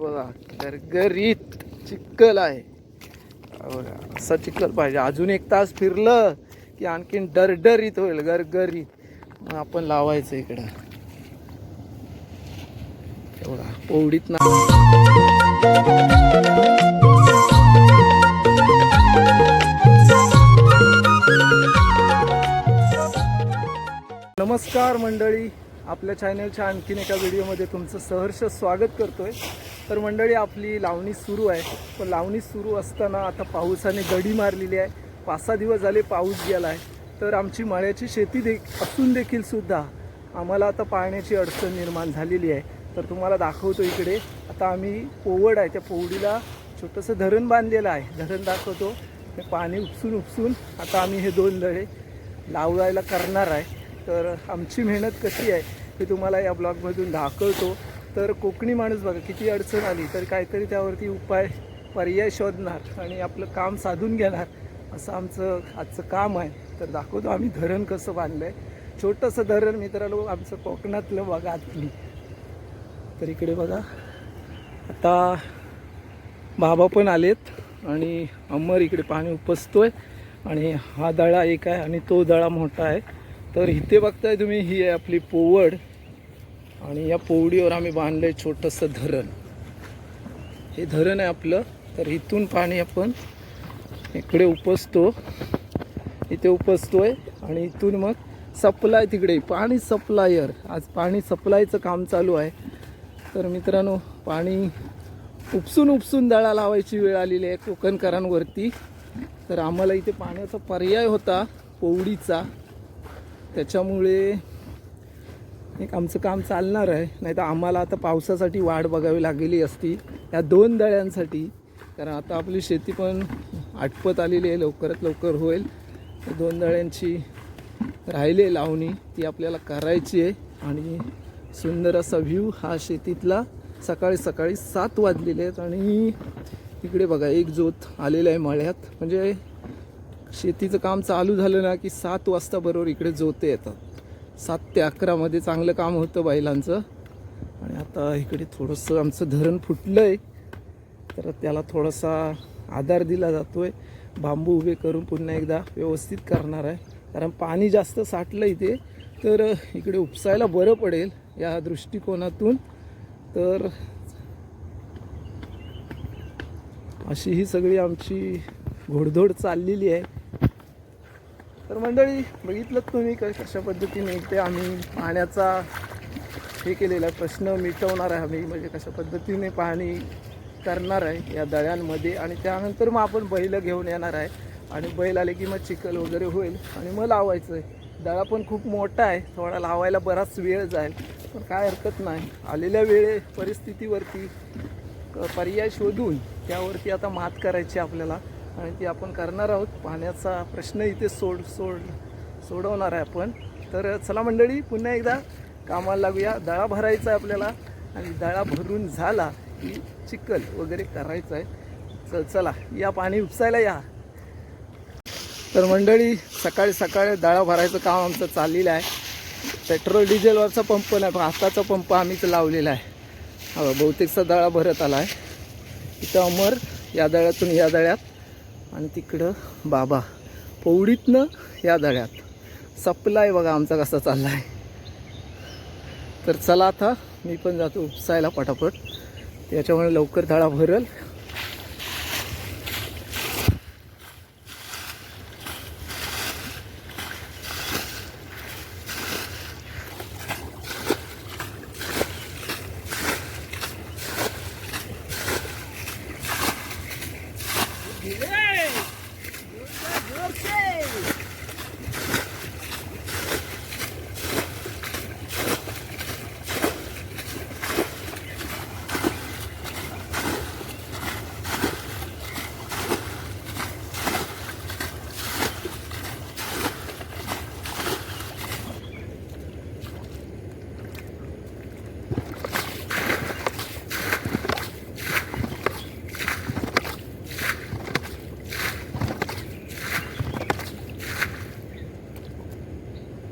बघा गरगरीत चिक्कल आहे. बघा असा चिखल पाहिजे. अजून एक तास फिरलं की आणखीन डरडरीत होईल गरगरीत मग आपण लावायचं इकडं. एवढा पोवडीत ना नमस्कार मंडळी. आपल्या चॅनलच्या आणखीन एका व्हिडिओमध्ये तुमचं सहर्ष स्वागत करतोय. तर मंडळी आपली लावणी सुरू आहे. पण लावणी सुरू असताना आता पावसाने गडी मारलेली आहे. पाच सहा दिवस झाले पाऊस गेला आहे तर आमची मळ्याची शेती दे असून देखील सुद्धा आम्हाला आता पाण्याची अडचण निर्माण झालेली आहे. तर तुम्हाला दाखवतो इकडे. आता आम्ही पोवड आहे. त्या पोवडीला छोटंसं धरण बांधलेलं आहे. धरण दाखवतो. ते पाणी उपसून उपसून आता आम्ही हे दोन दळे लावायला करणार आहे. तर आमची मेहनत कशी आहे हे तुम्हाला या ब्लॉगमधून दाखवतो. तर कोकणी माणूस बघा किती अडचण आली तर काहीतरी त्यावरती उपाय पर्याय शोधणार आणि आपलं काम साधून घेणार असं आमचं आजचं काम आहे. तर दाखवतो आम्ही धरण कसं बांधलं आहे छोटंसं धरण मित्रांनो आमचं कोकणातलं बघा आतली तर इकडे बघा आता बाबा पण आलेत आणि अमर इकडे पाणी उपसतो आहे आणि हा दळा एक आहे आणि तो दळा मोठा आहे. तर इथे बघताय तुम्ही ही आहे आपली पोवड. आणि या पोवडीवर आम्ही बांधलं आहे छोटंसं धरण. हे धरण आहे आपलं. तर इथून पाणी आपण इकडे उपसतो. इथे उपसतोय आणि इथून मग सप्लाय तिकडे. पाणी सप्लायर. आज पाणी सप्लायचं काम चालू आहे. तर मित्रांनो पाणी उपसून उपसून दळा लावायची वेळ आलेली आहे कोकणकरांवरती. तर आम्हाला इथे पाण्याचा पर्याय होता पोवडीचा. त्याच्यामुळे एक आमचं काम चालणार आहे. नाही तर आम्हाला आता पावसासाठी वाढ बघावी लागलेली असती या दोन दळ्यांसाठी. कारण आता आपली शेती पण आटपत आलेली आहे. लवकरात लवकर होईल. दोन दळ्यांची राहिली आहे लावणी. ती आपल्याला करायची आहे. आणि सुंदर असा व्ह्यू हा शेतीतला. सकाळी सकाळी सात वाजलेले आहेत. आणि इकडे बघा एक जोत आलेला आहे मळ्यात. म्हणजे शेतीचं काम चालू झालं ना की सात वाजता बरोबर इकडे जोते येतात. सात ते अकरामध्ये चांगलं काम होतं बैलांचं आणि आता इकडे थोडंसं आमचं धरण फुटलं आहे तर त्याला थोडासा आधार दिला जातो आहे बांबू उभे करून पुन्हा एकदा व्यवस्थित करणार आहे. कारण पाणी जास्त साठलं इथे. तर इकडे उपसायला बरं पडेल या दृष्टिकोनातून. तर अशी ही सगळी आमची घोडधोड चाललेली आहे. तर मंडळी बघितलं तुम्ही क कशा पद्धतीने इथे आम्ही पाण्याचा हे केलेला आहे प्रश्न मिटवणार आहे आम्ही म्हणजे कशा पद्धतीने पाणी करणार आहे या दळ्यांमध्ये आणि त्यानंतर मग आपण बैल घेऊन येणार आहे. आणि बैल आले की मग चिखल वगैरे होईल आणि मग लावायचं आहे दळा पण खूप मोठा आहे थोडा लावायला बराच वेळ जाईल. पण काय हरकत नाही. आलेल्या वेळे परिस्थितीवरती क- पर्याय शोधून त्यावरती आता मात करायची आपल्याला. आणि ती आपण करणार आहोत. पाण्याचा प्रश्न इथे सोड सोड सोडवणार आहे आपण. तर चला मंडळी पुन्हा एकदा कामाला लागूया. दळा भरायचा आहे आपल्याला. आणि दळा भरून झाला की चिखल वगैरे करायचं आहे. चल चला या पाणी उपसायला या. तर मंडळी सकाळी सकाळी दळा भरायचं काम आमचं चाललेलं आहे. पेट्रोल डिझेलवरचा पंप नाही पण हाताचा पंप आम्हीच लावलेला आहे. हा बहुतेकचा दळा भरत आला आहे. इथं अमर या दळ्यातून या दळ्यात. आणि तिकडं बाबा. पौडीतनं या दळ्यात सप्लाय बघा आमचा कसा चालला आहे तर चला आता मी पण जातो उपसायला पटापट. त्याच्यामुळे लवकर धडा भरल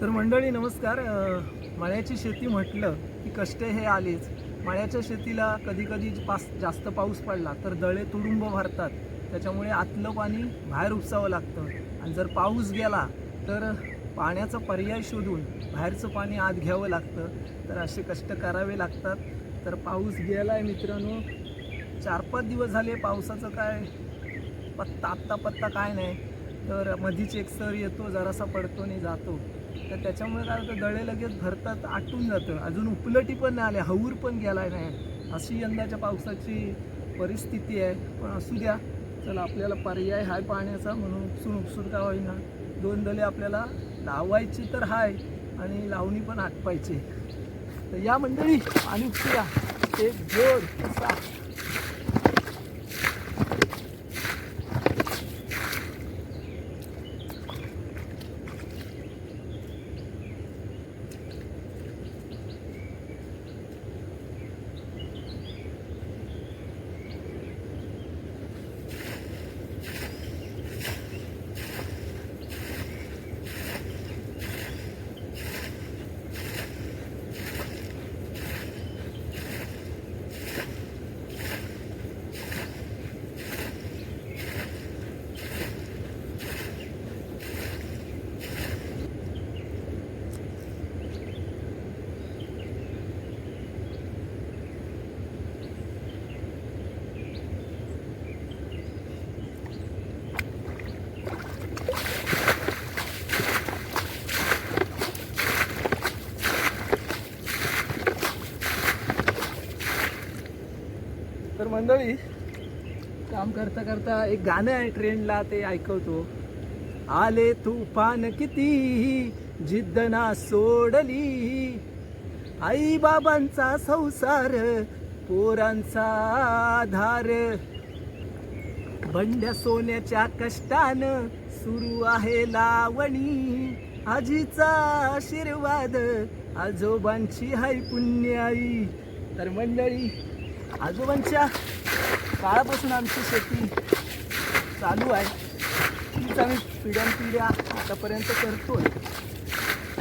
तर मंडळी नमस्कार. मळ्याची शेती म्हटलं की कष्ट हे आलेच. मळ्याच्या शेतीला कधीकधी पास जास्त पाऊस पडला तर दळे तुडुंब भरतात. त्याच्यामुळे आतलं पाणी बाहेर उपसावं लागतं. आणि जर पाऊस गेला तर पाण्याचा पर्याय शोधून बाहेरचं पाणी आत घ्यावं लागतं. तर असे कष्ट करावे लागतात. तर पाऊस गेला आहे मित्रांनो. चार पाच दिवस झाले पावसाचं काय पत्ता आत्ता पत्ता काय नाही. तर मधीच एक सर येतो जरासा पडतो आणि जातो. तर त्याच्यामुळे काय होतं दळे लगेच भरतात आटून जातं. अजून उपलटी पण नाही आले हऊर पण गेला नाही. अशी यंदाच्या पावसाची परिस्थिती आहे. पण असू द्या चला आपल्याला पर्याय हाय पाण्याचा म्हणून उपसून उपसून का होईना दोन दले आपल्याला लावायची तर हाय आणि लावणी पण आटपायची. तर या मंडळी आणि उपसूया एक जोड असा. मंडळी काम करता करता एक गाणं आहे ट्रेंडला ते ऐकवतो. आले तुफान किती? जिद्द ना सोडली. आई बाबांचा संसार पोरांचा आधार. बंड्या सोन्याच्या कष्टान सुरू आहे लावणी. आजीचा आशीर्वाद आजोबांची हाय पुण्याई. तर मंडळी आजोबांच्या काळापासून आमची शेती चालू आहे. तीच आम्ही पिढ्यानपिढ्या आतापर्यंत करतोय.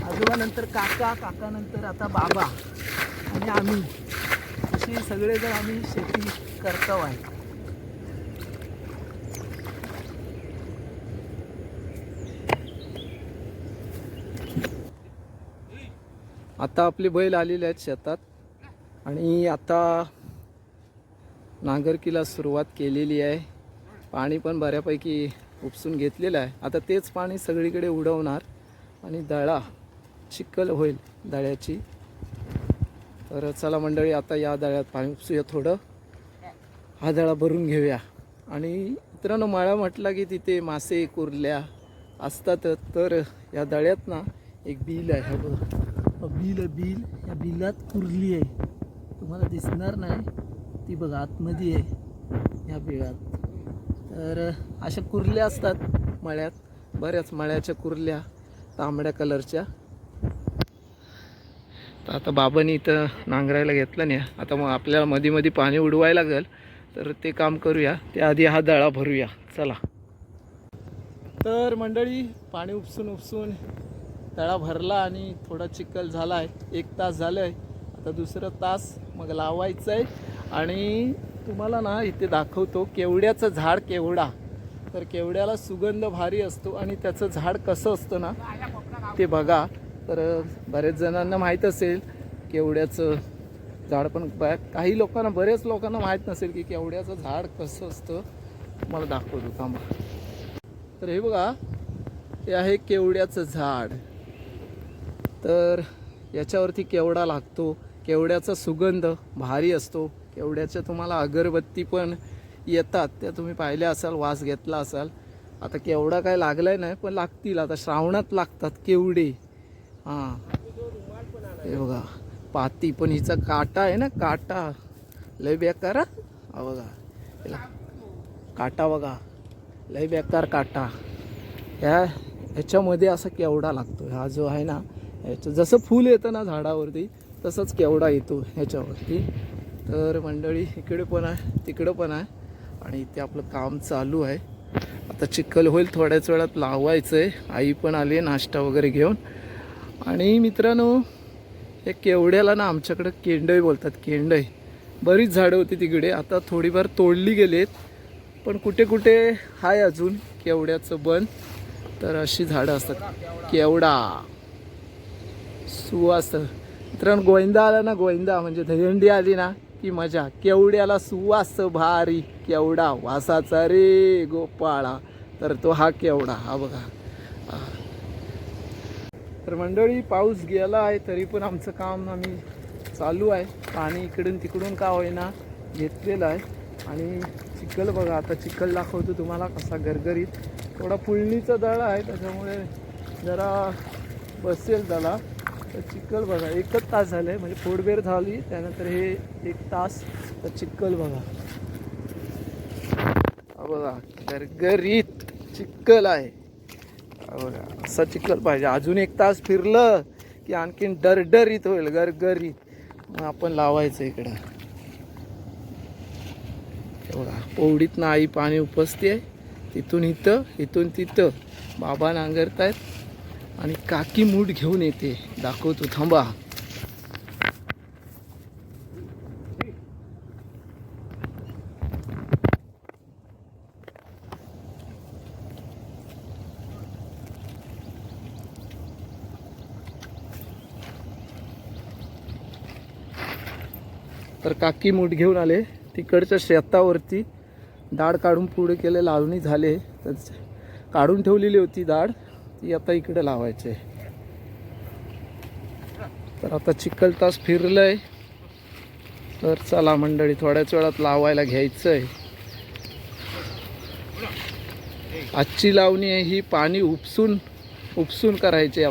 आजोबानंतर काका काकानंतर आता बाबा आणि आम्ही. अशी सगळेजण आम्ही शेती करतो आहे आता आपले बैल आलेले आहेत शेतात. आणि आता नांगरकीला सुरुवात केलेली आहे. पाणी पण बऱ्यापैकी उपसून घेतलेलं आहे. आता तेच पाणी सगळीकडे उडवणार आणि दळा चिखल होईल दळ्याची. तर चला मंडळी आता या दळ्यात पाणी उपसूया थोडं. हा दळा भरून घेऊया. आणि मित्रांनो मळा म्हटला की तिथे मासे कुर्ल्या असतातच तर या दळ्यात ना एक बिल आहे. बघा. बिल आहे बिल. या बिलात कुर्ली आहे. तुम्हाला दिसणार नाही. ती बघा आतमध्ये आहे ह्या बिळात. तर अशा कुर्ल्या असतात मळ्यात बऱ्याच मळ्याच्या कुर्ल्या तांबड्या कलरच्या. तर आता बाबांनी इथं नांगरायला घेतलं नाही. आता मग आपल्याला मध्ये मध्ये पाणी उडवायला लागेल तर ते काम करूया. त्याआधी हा दळा भरूया. चला. तर मंडळी पाणी उपसून उपसून तळा भरला आणि थोडा चिखल झाला आहे एक तास झालं आहे आता दुसरं तास मग लावायचं आहे आणि तुम्हाला ना इथे दाखवतो केवड्याचं झाड केवडा. तर केवड्याला सुगंध भारी असतो आणि त्याचं झाड कसं असतं ना ते बघा. तर बरेच जणांना माहीत असेल केवड्याचं झाड पण काही लोकांना बरेच लोकांना माहीत नसेल की केवड्याचं झाड कसं असतं. मला दाखवतो थांबा. तर हे बघा हे आहे केवड्याचं झाड. तर याच्यावरती केवडा लागतो. केवड्याचा सुगंध भारी असतो. केवड्याच्या तुम्हाला अगरबत्ती पण येतात त्या तुम्ही पाहिल्या असाल वास घेतला असाल. आता केवडा काय लागलाय नाही पण लागतील. आता श्रावणात लागतात केवडे हां. हे बघा पाती पण हिचा काटा आहे ना काटा. लय बेकार हा. बघा हिला काटा बघा. लय बेकार काटा. ह्या ह्याच्यामध्ये असा केवडा लागतो. हा जो आहे ना ह्याचं जसं फूल येतं ना झाडावरती तसंच केवडा येतो ह्याच्यावरती. तर मंडळी इकडे पण आहे तिकडं पण आहे आणि इथे आपलं काम चालू आहे. आता चिखल होईल थोड्याच वेळात लावायचं आहे आई पण आली आहे नाश्ता वगैरे घेऊन. आणि मित्रांनो हे केवड्याला ना आमच्याकडं केंडई बोलतात केंडई. बरीच झाडं होती तिकडे आता थोडीफार तोडली गेलेत. पण कुठे कुठे आहे अजून केवड्याचं बन. तर अशी झाडं असतात. केवडा सुवास. मित्रांनो गोविंदा आला ना गोविंदा म्हणजे दहीहंडी आली ना की मजा. केवड्याला सुवास भारी. केवडा वासाचा रे गोपाळा. तर तो हा केवडा हा बघा. तर मंडळी पाऊस गेला आहे तरी पण आमचं काम आम्ही चालू आहे. पाणी इकडून तिकडून का होईना घेतलेलं आहे. आणि चिखल बघा आता चिखल दाखवतो तुम्हाला कसा गरगरीत. थोडा फुलणीचा दळा आहे त्याच्यामुळे जरा बसेल त्याला. तर चिखल बघा एकच तास झालं आहे म्हणजे फोडबेर झाली त्यानंतर हे एक तास तर चिखल बघा. बघा गरगरीत चिखल आहे. बघा असा चिखल पाहिजे. अजून एक तास फिरलं की आणखीन डरडरीत होईल गरगरीत. मग आपण लावायचं इकडं. बघा पोवडीतनं आई पाणी उपसते तिथून इथं इथून तिथं. बाबा नांगरतायत. आणि काकी मूठ घेऊन येते. दाखवतो थांबा. तर काकी मूठ घेऊन आले. तिकडच्या शेतावरती डाळ काढून पुढे केले लावणी झाले. तर काढून ठेवलेली होती दाढ ती आता इकडे लावायची आहे. तर आता चिखल तास फिरलंय. तर चला मंडळी थोड्याच वेळात लावायला घ्यायचं आहे आजची लावणी आहे ही पाणी उपसून उपसून करायची आहे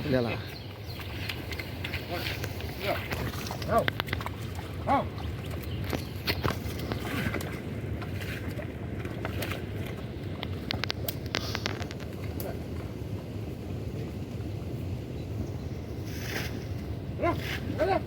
आपल्याला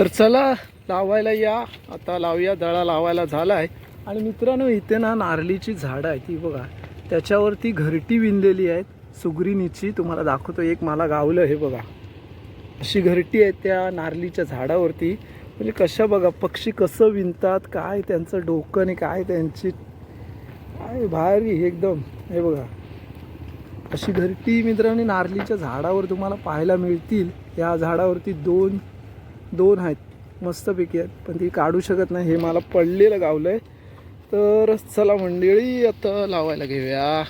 तर चला लावायला या. आता लावूया दळा लावायला झाला आहे आणि मित्रांनो इथे ना नारळीची झाडं आहेत ती बघा. त्याच्यावरती घरटी विणलेली आहेत सुगरिणीची. तुम्हाला दाखवतो एक मला गावलं हे बघा. अशी घरटी आहे त्या नारळीच्या झाडावरती. म्हणजे कशा बघा पक्षी कसं विणतात काय त्यांचं डोकं आणि काय त्यांची काय भारी एकदम. हे बघा. अशी घरटी मित्रांनी नारळीच्या झाडावर तुम्हाला पाहायला मिळतील. या झाडावरती दोन दोन आहेत मस्तपैकी आहेत. पण ती काढू शकत नाही हे मला पडलेलं गावलं आहे तर चला मंडळी आता लावायला घेऊया.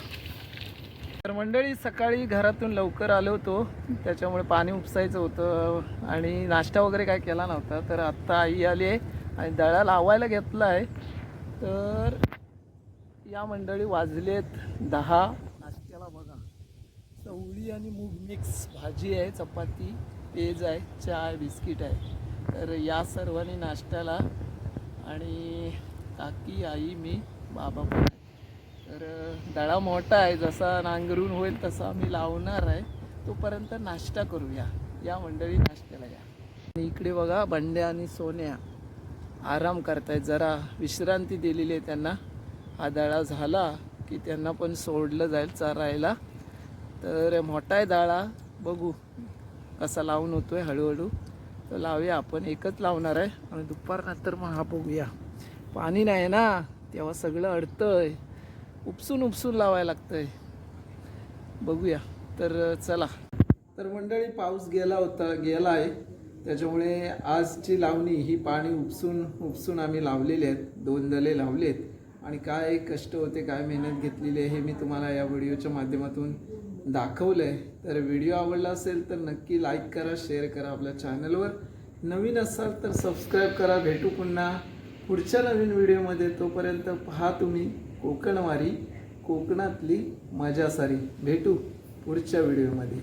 तर मंडळी सकाळी घरातून लवकर आलो होतो. त्याच्यामुळे पाणी उपसायचं होतं आणि नाश्ता वगैरे काय केला नव्हता. तर आत्ता आई आली आहे आणि दळा लावायला घेतला आहे तर या मंडळी वाजलेत दहा. नाश्त्याला बघा. चवळी आणि मूग मिक्स भाजी आहे चपाती. पेज आहे चाय बिस्किट आहे. तर या सर्वांनी नाश्त्याला आणि काकी आई मी बाबा पण तर दळा मोठा आहे जसा नांगरून होईल तसा आम्ही लावणार आहे. तोपर्यंत नाश्ता करूया. या मंडळी नाश्त्याला या. आणि इकडे बघा बंड्या आणि सोन्या आराम करतायत. जरा विश्रांती दिलेली आहे त्यांना. हा दळा झाला की त्यांना पण सोडलं जाईल चरायला. तर मोठा आहे दाळा बघू. असा लावून होतो आहे हळूहळू. तर लावूया आपण. एकच लावणार आहे. आणि दुपारनंतर मग हा बघूया. पाणी नाही ना. तेव्हा सगळं अडतं आहे उपसून उपसून लावायला लागतं आहे बघूया. तर चला. तर मंडळी पाऊस गेला होता गेला आहे त्याच्यामुळे आजची लावणी ही पाणी उपसून उपसून आम्ही लावलेली आहेत. दोन दले लावलेत. आणि काय कष्ट होते काय मेहनत घेतलेली आहे हे मी तुम्हाला या व्हिडिओच्या माध्यमातून दाखवलं आहे तर व्हिडिओ आवडला असेल तर नक्की लाईक करा शेअर करा आपल्या चॅनलवर नवीन असाल तर सबस्क्राईब करा भेटू पुन्हा पुढच्या नवीन व्हिडिओमध्ये तोपर्यंत पहा तुम्ही कोकणवारी कोकणातली मजा सारी. भेटू पुढच्या व्हिडिओमध्ये